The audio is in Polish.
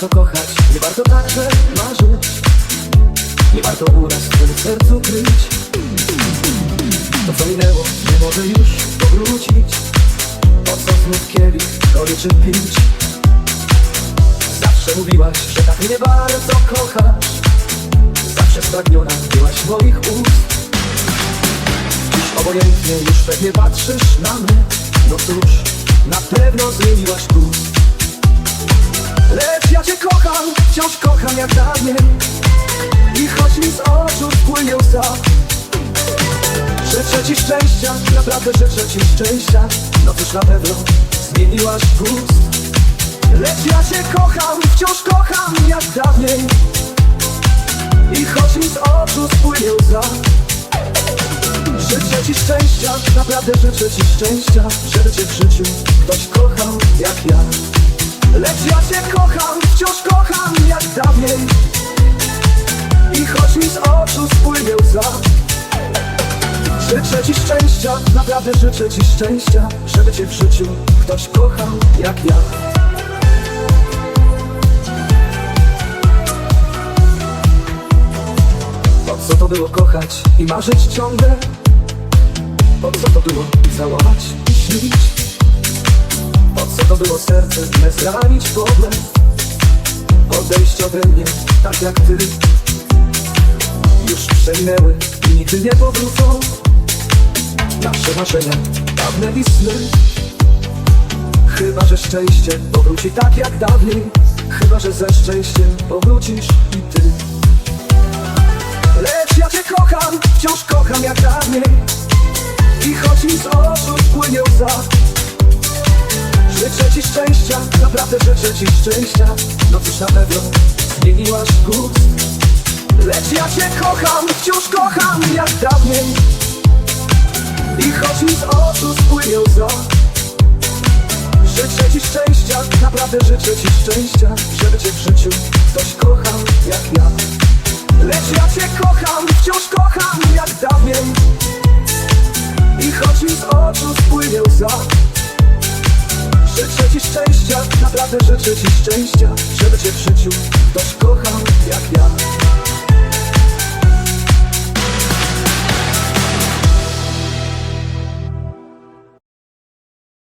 warto kochać, nie warto także marzyć. Nie warto uraz w tym sercu kryć. To co minęło, nie może już powrócić. Po co znów kielich, koliczy pić? Zawsze mówiłaś, że tak mnie bardzo kochasz Zawsze spragniona byłaś moich ust. Dziś obojętnie już pewnie patrzysz na mnie. No cóż, na pewno zmieniłaś kurs cię kocham, wciąż kocham jak dawniej. I choć mi z oczu spłynie łza Życzę ci szczęścia, naprawdę życzę ci szczęścia. No cóż na pewno zmieniłaś gust. Lecz ja cię kocham, wciąż kocham jak dawniej. I choć mi z oczu spłynie łza Życzę ci szczęścia, naprawdę życzę ci szczęścia. Żeby cię w życiu ktoś kochał jak ja. Lecz ja cię kocham Życzę ci szczęścia, naprawdę życzę ci szczęścia Żeby cię w życiu ktoś kochał jak ja Po co to było kochać i marzyć ciągle? Po co to było całować i śnić? Po co to było serce me zranić w? Odejść ode mnie, tak jak ty Już przeminęły i nigdy nie powrócą Nasze marzenia, dawne i sny Chyba, że szczęście powróci tak jak dawniej. Chyba, że ze szczęściem powrócisz i ty. Lecz ja cię kocham, wciąż kocham jak dawniej. I choć mi z oczu spłynie łza Życzę ci szczęścia, naprawdę życzę ci szczęścia. No cóż na pewno zmieniłaś gust Lecz ja cię kocham, wciąż kocham jak dawniej I choć mi z oczu spłynie łza Życzę ci szczęścia, naprawdę życzę ci szczęścia Żeby cię w życiu ktoś kochał jak ja. Lecz ja cię kocham, wciąż kocham jak dawniej. I choć mi z oczu spłynie łza Życzę ci szczęścia, naprawdę życzę ci szczęścia Żeby cię w życiu ktoś kochał